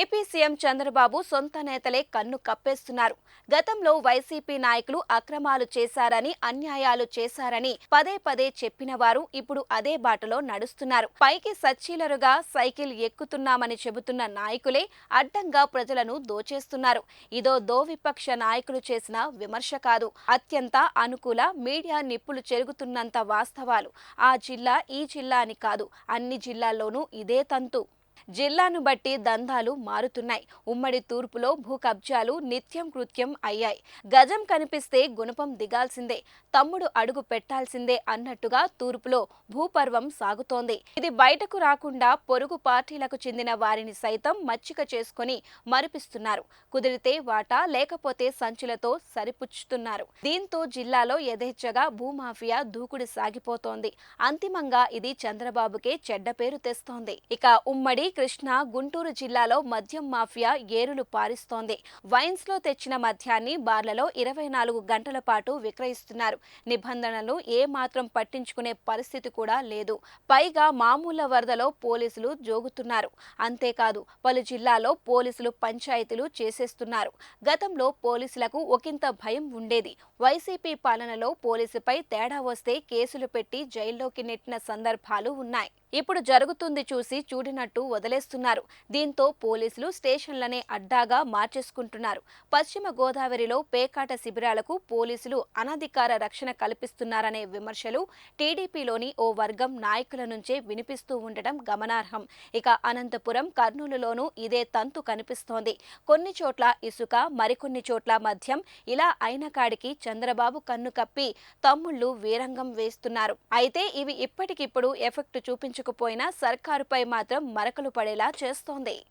AP CM Chandrababu సొంత నేతలే కన్ను కప్పేస్తున్నారు. గతంలో వైసీపీ నాయకులు అక్రమాలు చేశారని అన్యాయాలు చేశారని పదే పదే చెప్పిన వారు ఇప్పుడు అదే బాటలో నడుస్తున్నారు. పైకి సచ్చీలరుగా సైకిల్ ఎక్కుతున్నామని చెబుతున్న నాయకులే అడ్డంగా ప్రజలను దోచేస్తున్నారు. ఇదో దోవిపక్ష నాయకులు చేసిన విమర్శ కాదు. అత్యంత అనుకూల మీడియా నిప్పులు చెరుగుతున్నంత వాస్తవాలు. ఆ జిల్లా ఈ జిల్లా అని కాదు. అన్ని జిల్లాల్లోనూ ఇదే తంతు. జిల్లాను బట్టి దందాలు మారుతున్నాయి. ఉమ్మడి తూర్పులో భూ కబ్జాలు నిత్యం కృత్యం అయ్యాయి. గజం కనిపిస్తే గుణపం దిగాల్సిందే. తమ్ముడు అడుగు పెట్టాల్సిందే అన్నట్టుగా తూర్పులో భూపర్వం సాగుతోంది. ఇది బయటకు రాకుండా పొరుగు పార్టీలకు చెందిన వారిని సైతం మచ్చిక చేసుకుని మరిపిస్తున్నారు. కుదిరితే వాటా లేకపోతే సంచులతో సరిపుచ్చుతున్నారు. దీంతో జిల్లాలో యథేచ్ఛగా భూమాఫియా దూకుడు సాగిపోతోంది. అంతిమంగా ఇది చంద్రబాబుకే చెడ్డ పేరు తెస్తోంది. ఇక ఉమ్మడి కృష్ణ గుంటూరు జిల్లాలో మద్యం మాఫియా ఏరులు పారిస్తోంది. వైన్స్లో తెచ్చిన మద్యాన్ని బార్లలో ఇరవై నాలుగు గంటల పాటు విక్రయిస్తున్నారు. నిబంధనలు ఏ మాత్రం పట్టించుకునే పరిస్థితి కూడా లేదు. పైగా మామూలు వరదలో పోలీసులు జోగుతున్నారు. అంతేకాదు పలు జిల్లాలో పోలీసులు పంచాయతీలు చేసేస్తున్నారు. గతంలో పోలీసులకు ఒకంత భయం ఉండేది. వైసీపీ పాలనలో పోలీసుపై తేడా వస్తే కేసులు పెట్టి జైల్లోకి నెట్టిన సందర్భాలు ఉన్నాయి. ఇప్పుడు జరుగుతుంది చూసి చూడినట్టు వదిలేస్తున్నారు. దీంతో పోలీసులు స్టేషన్లనే అడ్డాగా మార్చేసుకుంటున్నారు. పశ్చిమ గోదావరిలో పేకాట శిబిరాలకు పోలీసులు అనధికార రక్షణ కల్పిస్తున్నారనే విమర్శలు టీడీపీలోని ఓ వర్గం నాయకుల నుంచే వినిపిస్తూ ఉండటం గమనార్హం. ఇక అనంతపురం కర్నూలులోనూ ఇదే తంతు కనిపిస్తోంది. కొన్ని చోట్ల ఇసుక మరికొన్ని చోట్ల మద్యం ఇలా అయిన కాడికి చంద్రబాబు కన్ను కప్పి తమ్ముళ్ళు వీరంగం వేస్తున్నారు. అయితే ఇవి ఇప్పటికిప్పుడు ఎఫెక్ట్ చూపించ చూపించకపోయినా సర్కారుపై మాత్రం మరకలు పడేలా చేస్తోంది.